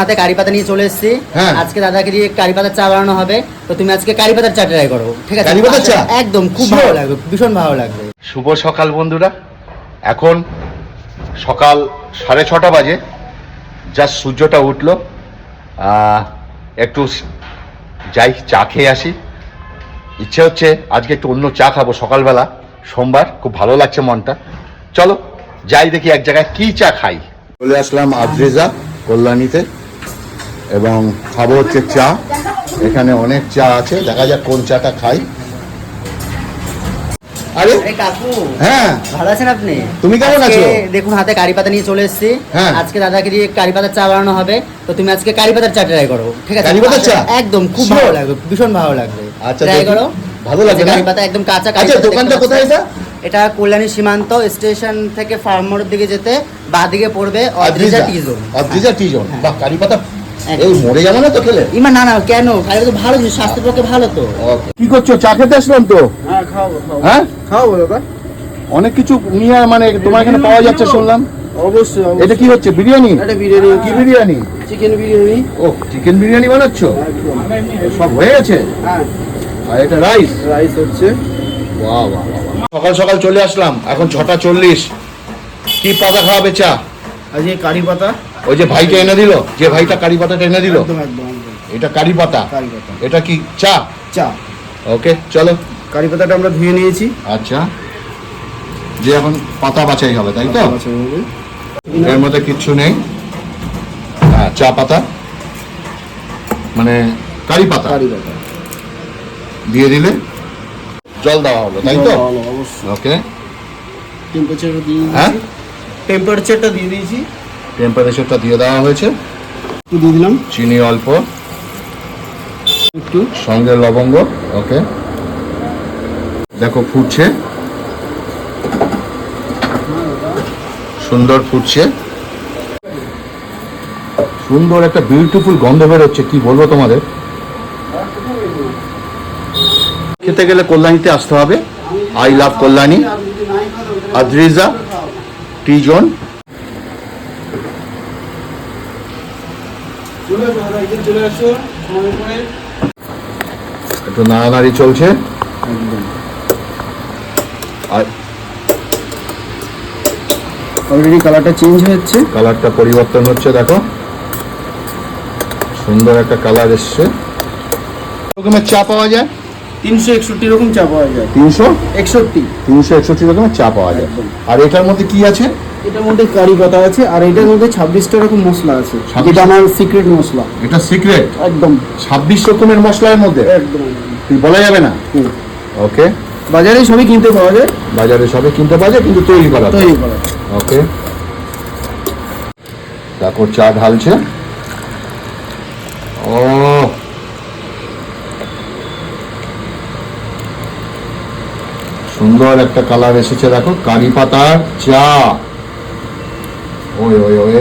হাতে কারি পাতা নিয়ে চলে এসেছি। হ্যাঁ। আজকে দাদাকে দিয়ে কারি পাতার চা বানানো হবে। তো তুমি আজকে কারি পাতার চা ট্রাই করো। ঠিক আছে? কারি পাতার চা? একদম খুব ভালো লাগবে ভীষণ ভালো লাগবে। শুভ সকাল বন্ধুরা। এখন সকাল সাড়ে ছটা বাজে। জাস্ট সূর্যটা উঠল। একটু যাই চা খেয়ে আসি। ইচ্ছে হচ্ছে আজকে একটু অন্য চা খাব সকালবেলা। সোমবার খুব ভালো লাগছে মনটা। চলো যাই দেখি এক জায়গায় কি চা খাই। চলে আসলাম আদ্রেজা কল্যাণীতে। এবং খাব হচ্ছে চা। এখানে অনেক চা আছে দেখা যাক কোন চাটা খাই। আরে কাকু হ্যাঁ। ভালো আছেন আপনি? তুমি কেমন আছো? দেখুন হাতে কারি পাতা নিয়ে চলে এসেছি। হ্যাঁ। আজকে দাদাকে দিয়ে কারি পাতার চা বানানো হবে। তো তুমি আজকে কারি পাতার চা ট্রাই করো ঠিক আছে? কারি পাতার চা? একদম খুব ভালো লাগবে ভীষণ ভালো লাগবে। আচ্ছা, ট্রাই করো। ভালো লাগবে কারি পাতা একদম কাঁচা কারি আচ্ছা দোকানটা কোথায় এটা? এটা কল্যাণী সীমান্ত স্টেশন থেকে ফার্ম মোড়ের দিকে যেতে বা দিকে পড়বে Adrija tea zone Adrija tea zone. কারি পাতা একদম। এই মরে যাব না তো খেলে? ইমা না না কেন? কারি পাতা ভালো জিনিস স্বাস্থ্যের পক্ষে ভালো তো। কি করছ? চা খেতে আসলাম তো? হ্যাঁ হ্যাঁ? দাদা। অনেক কিছু নিয়ে মানে তোমার এখানে পাওয়া যাচ্ছে শুনলাম। অবশ্যই এটা কি হচ্ছে বিরিয়ানি? এটা বিরিয়ানি কি বিরিয়ানি? চিকেন বিরিয়ানি। ও চিকেন বিরিয়ানি বানাচ্ছ? সব হয়ে গেছে? হ্যাঁ। আর এটা রাইস রাইস হচ্ছে। বাহ বাহ বাহ, বাহ। সকাল সকাল চলে আসলাম এখন ছটা চল্লিশ। কি পাতা খাওয়াবে চা? আজকে কারি পাতা। ওই যে ভাইটা এনে দিল? যে ভাইটা কারি পাতাটা এনে দিল? একদম একদম একদম। এটা কারি পাতা? কারি পাতা। এটা কি চা? চা। ওকে চলো। কারি পাতাটা আমরা ধুয়ে নিয়েছি। আচ্ছা। যে এখন পাতা বাছাই হবে তাই তো? এর মধ্যে কিচ্ছু নেই। হ্যাঁ চা পাতা। মানে কারি পাতা। কারি পাতা। দিয়ে দিলে জল দেওয়া হলো তাই তো? অবশ্যই। ওকে। টেম্পারেচারটা দিয়ে হ্যাঁ? টেম্পারেচারটা দিয়ে দিয়েছি। টেম্পারেচারটা দিয়ে দেওয়া হয়েছে। দিয়ে দিলাম। চিনি অল্প। একটু সঙ্গে লবঙ্গ ওকে। দেখো ফুটছে। সুন্দর ফুটছে। সুন্দর একটা বিউটিফুল গন্ধ বেরোচ্ছে কি বলব তোমাদের? খেতে গেলে কল্যাণীতে আসতে হবে। I love Kalyani. Adrija tea zone চলে আসো দাদা এখানে চলে আসো সময় করে একটু নাড়ানাড়ি চলছে। আর অলরেডি কালারটা চেঞ্জ হচ্ছে কালারটা পরিবর্তন হচ্ছে দেখো। সুন্দর একটা কালার এসছে। রকমের চা পাওয়া যায়? তিনশো একষট্টি রকম চা পাওয়া যায়। তিনশো? একষট্টি। তিনশো একষট্টি রকমের চা পাওয়া যায়। আর এটার মধ্যে কি আছে? এটার মধ্যে কারি পাতা আছে আর এটার মধ্যে ছাব্বিশটা রকম মশলা আছে। 26 যেটা আমার সিক্রেট মশলা। এটা সিক্রেট একদম। ছাব্বিশ রকমের মশলার মধ্যে? একদম। বলা যাবে না? ওকে বাজারে সবই কিনতে পাওয়া যায়। বাজারে সবে কিনতে পাওয়া যায় কিন্তু তৈরি করা তৈরি করা ওকে তারপর চা ঢালছে। ও। সুন্দর একটা কালার এসেছে দেখো। কারি পাতার চা। ওই ওই ওই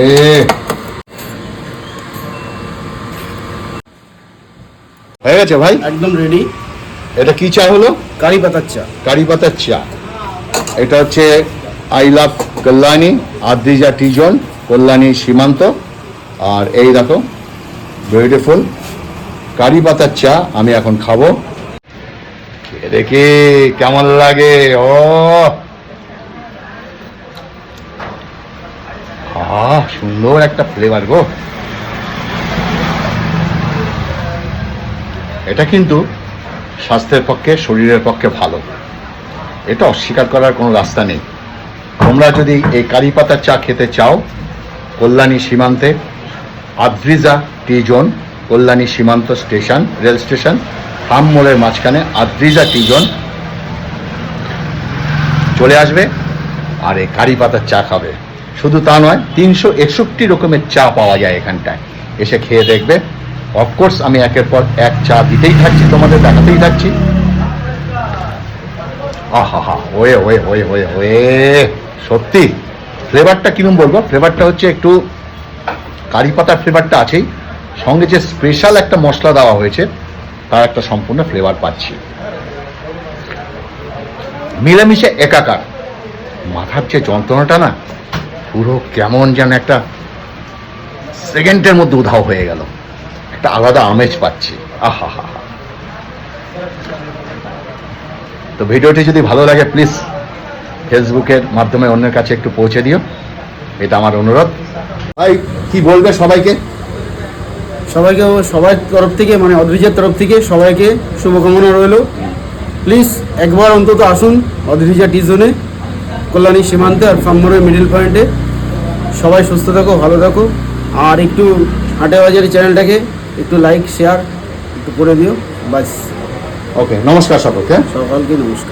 হয়ে গেছে ভাই? একদম রেডি এটা কি চা হলো? কারি পাতার চা। কারি পাতার চা। এটা হচ্ছে I love Kalyani Adrija tea zone Kalyani সীমান্ত। আর এই দেখো বিউটিফুল কারি পাতার চা আমি এখন খাব। দেখি কেমন লাগে। ও আহ, সুন্দর একটা ফ্লেভার গো। এটা কিন্তু স্বাস্থ্যের পক্ষে, শরীরের পক্ষে ভালো। এটা অস্বীকার করার কোনো রাস্তা নেই। তোমরা যদি এই কারি পাতার চা খেতে চাও, কল্যাণী সীমান্তে, আদ্রিজা টি জোন, কল্যাণী সীমান্ত স্টেশন, রেল স্টেশন ফার্ম মোড়ের মাঝখানে আদ্রিজা টি জোন চলে আসবে আর এই কারি পাতার চা খাবে। শুধু তা নয়, তিনশো একষট্টি রকমের চা পাওয়া যায় এখানটায়। এসে খেয়ে দেখবে। অফকোর্স আমি একের পর এক চা দিতেই থাকছি, তোমাদের দেখাতেই থাকছি। আহা হা ওয়ে সত্যি, ফ্লেভারটা কিরম বলব? ফ্লেভারটা হচ্ছে একটু কারি পাতার ফ্লেভারটা আছেই। সঙ্গে যে স্পেশাল একটা মশলা দেওয়া হয়েছে, তার একটা সম্পূর্ণ ফ্লেভার পাচ্ছি। মিলেমিশে একাকার। মাথার যে যন্ত্রণাটা না পুরো কেমন যেন একটা সেকেন্ডের মধ্যে উধাও হয়ে গেল। একটা আলাদা আমেজ পাচ্ছি। আহা হা হা তো ভিডিওটি যদি ভালো লাগে প্লিজ ফেসবুকের মাধ্যমে অন্যের কাছে একটু পৌঁছে দিও। এটা আমার অনুরোধ। ভাই কি বলবে সবাইকে? সবাইকে সবার তরফ থেকে মানে অদ্রিজের তরফ থেকে সবাইকে শুভকামনা রইল। প্লিজ একবার অন্তত আসুন অদ্রিজা টি জোনে কল্যাণী সীমান্তে আর ফার্মোরের মিডিল পয়েন্টে সবাই সুস্থ থাকো ভালো থাকো। আর একটু হাটে বাজার চ্যানেলটাকে একটু লাইক শেয়ার একটু করে দিও বাস ওকে নমস্কার সকলকে। সকলকে নমস্কার।